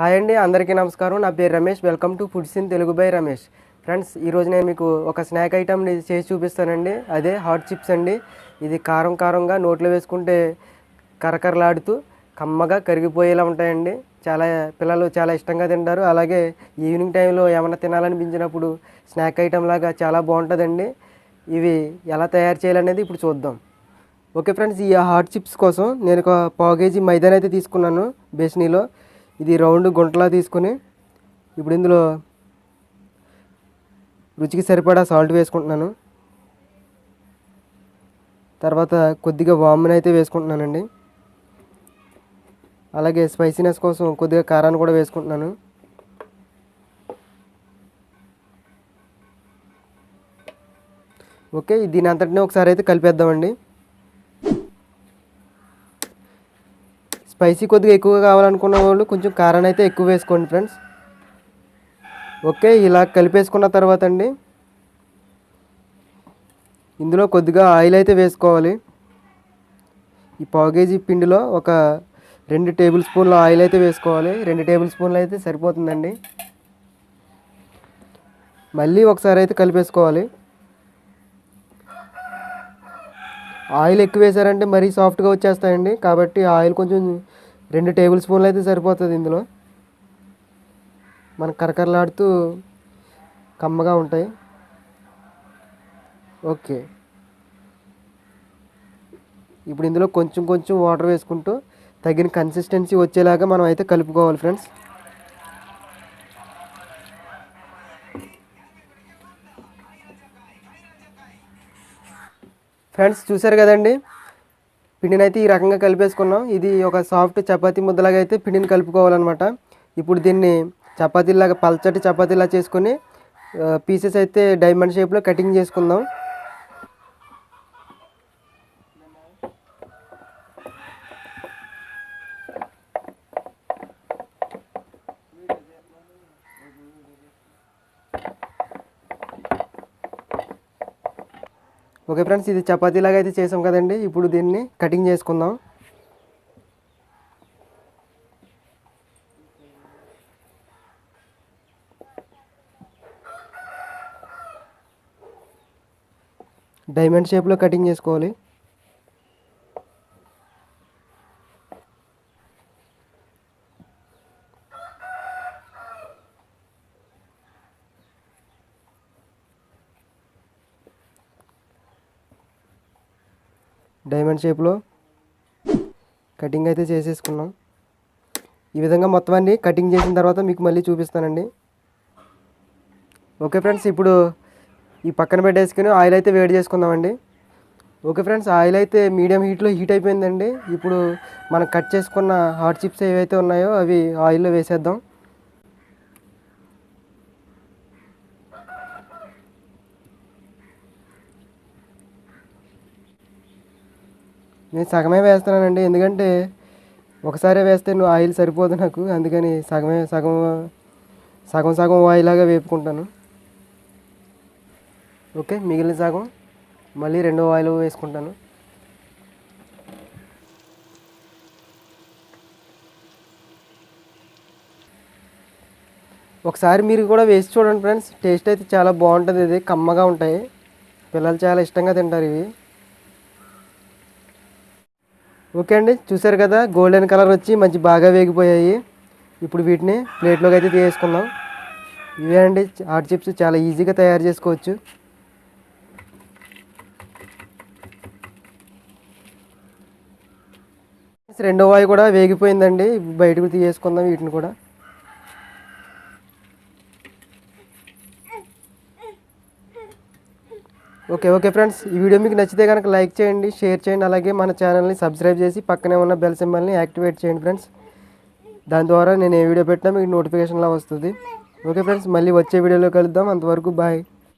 Hi అండి అందరికీ నమస్కారం. నా పేరు Ramesh. Welcome to foods in Telugu by Ramesh. Friends ఈరోజు నేను మీకు ఒక స్నాక్ ఐటమ్ని చేసి చూపిస్తానండి. అదే హాట్ చిప్స్ అండి. ఇది కారం కారంగా నోట్లో వేసుకుంటే కరకరలాడుతూ కమ్మగా కరిగిపోయేలా ఉంటాయండి. చాలా పిల్లలు చాలా ఇష్టంగా తింటారు. అలాగే ఈవినింగ్ టైంలో ఏమైనా తినాలనిపించినప్పుడు స్నాక్ ఐటమ్ లాగా చాలా బాగుంటుందండి. ఇవి ఎలా తయారు చేయాలనేది ఇప్పుడు చూద్దాం. ఓకే ఫ్రెండ్స్ ఈ హాట్ చిప్స్ కోసం నేను ఒక పావు కేజీ మైదాన్ అయితే తీసుకున్నాను బేసినీలో. ఇది రౌండ్ గుంటలా తీసుకుని ఇప్పుడు ఇందులో రుచికి సరిపడా సాల్ట్ వేసుకుంటున్నాను. తర్వాత కొద్దిగా వామ్ని అయితే వేసుకుంటున్నానండి. అలాగే స్పైసీనెస్ కోసం కొద్దిగా కారాన్ని కూడా వేసుకుంటున్నాను. ఓకే దీని అంతటిని ఒకసారి అయితే కలిపేద్దామండి. స్పైసీ కొద్దిగా ఎక్కువగా కావాలనుకున్న వాళ్ళు కొంచెం కారాన్ని అయితే ఎక్కువ వేసుకోండి ఫ్రెండ్స్. ఓకే ఇలా కలిపేసుకున్న తర్వాత అండి ఇందులో కొద్దిగా ఆయిల్ అయితే వేసుకోవాలి. ఈ పావు కేజీ పిండిలో ఒక రెండు టేబుల్ స్పూన్ల ఆయిల్ అయితే వేసుకోవాలి. రెండు టేబుల్ స్పూన్లు అయితే సరిపోతుందండి. మళ్ళీ ఒకసారి అయితే కలిపేసుకోవాలి. ఆయిల్ ఎక్కువ వేసారంటే మరీ సాఫ్ట్గా వచ్చేస్తాయండి. కాబట్టి ఆయిల్ కొంచెం రెండు టేబుల్ స్పూన్లు అయితే సరిపోతుంది ఇందులో. మన కరకరలాడుతూ కమ్మగా ఉంటాయి. ఓకే. ఇప్పుడు ఇందులో కొంచెం కొంచెం వాటర్ వేసుకుంటూ తగిన కన్సిస్టెన్సీ వచ్చేలాగా మనం అయితే కలుపుకోవాలి ఫ్రెండ్స్ ఫ్రెండ్స్ చూసారు కదండి? పిండిని అయితే ఈ రకంగా కలిపేసుకున్నాం. ఇది ఒక సాఫ్ట్ చపాతీ ముద్దలాగా అయితే పిండిని కలుపుకోవాలన్నమాట. ఇప్పుడు దీన్ని చపాతీలాగా పల్చటి చపాతీలా చేసుకొని పీసెస్ అయితే డైమండ్ షేప్లో కటింగ్ చేసుకుందాం. ఓకే ఫ్రెండ్స్ ఇది చపాతీలాగా అయితే చేసాం కదండి. ఇప్పుడు దీన్ని కటింగ్ చేసుకుందాం. డైమండ్ షేప్లో కటింగ్ చేసుకోవాలి. డైమండ్ షేప్లో కటింగ్ అయితే చేసేసుకున్నాం. ఈ విధంగా మొత్తం అన్ని కటింగ్ చేసిన తర్వాత మీకు మళ్ళీ చూపిస్తానండి. ఓకే ఫ్రెండ్స్ ఇప్పుడు ఈ పక్కన పెట్టేసుకుని ఆయిల్ అయితే వేడి చేసుకుందామండి. ఓకే ఫ్రెండ్స్ ఆయిల్ అయితే మీడియం హీట్లో హీట్ అయిపోయిందండి. ఇప్పుడు మనం కట్ చేసుకున్న హాట్ చిప్స్ ఏవైతే ఉన్నాయో అవి ఆయిల్లో వేసేద్దాం. నేను సగమే వేస్తున్నానండి. ఎందుకంటే ఒకసారి వేస్తే నువ్వు ఆయిల్ సరిపోదు నాకు. అందుకని సగమే సగం సగం సగం ఆయిల్లాగా వేపుకుంటాను. ఓకే మిగిలిన సగం మళ్ళీ రెండో ఆయిల్ వేసుకుంటాను. ఒకసారి మీరు కూడా వేసి చూడండి ఫ్రెండ్స్. టేస్ట్ అయితే చాలా బాగుంటుంది. ఇది కమ్మగా ఉంటాయి. పిల్లలు చాలా ఇష్టంగా తింటారు ఇవి. ఓకే అండి. చూసారు కదా గోల్డెన్ కలర్ వచ్చి మంచి బాగా వేగిపోయాయి. ఇప్పుడు వీటిని ప్లేట్లోకి అయితే తీసుకుందాం ఇవే అండి హాట్ చిప్స్ చాలా ఈజీగా తయారు చేసుకోవచ్చు. రెండో వాయి కూడా వేగిపోయిందండి. బయటకు తీసేసుకుందాం వీటిని కూడా. Okay okay friends. ఈ వీడియో మీకు నచ్చితే కనుక లైక్ చేయండి షేర్ చేయండి అలాగే మన ఛానల్ని సబ్స్క్రైబ్ చేసి పక్కనే ఉన్న బెల్ సింబల్ని యాక్టివేట్ చేయండి ఫ్రెండ్స్. దాని ద్వారా నేను ఏ వీడియో పెట్టినా మీకు నోటిఫికేషన్లా వస్తుంది. ఓకే ఫ్రెండ్స్ మళ్ళీ వచ్చే వీడియోలో కలుద్దాం. అంతవరకు బాయ్.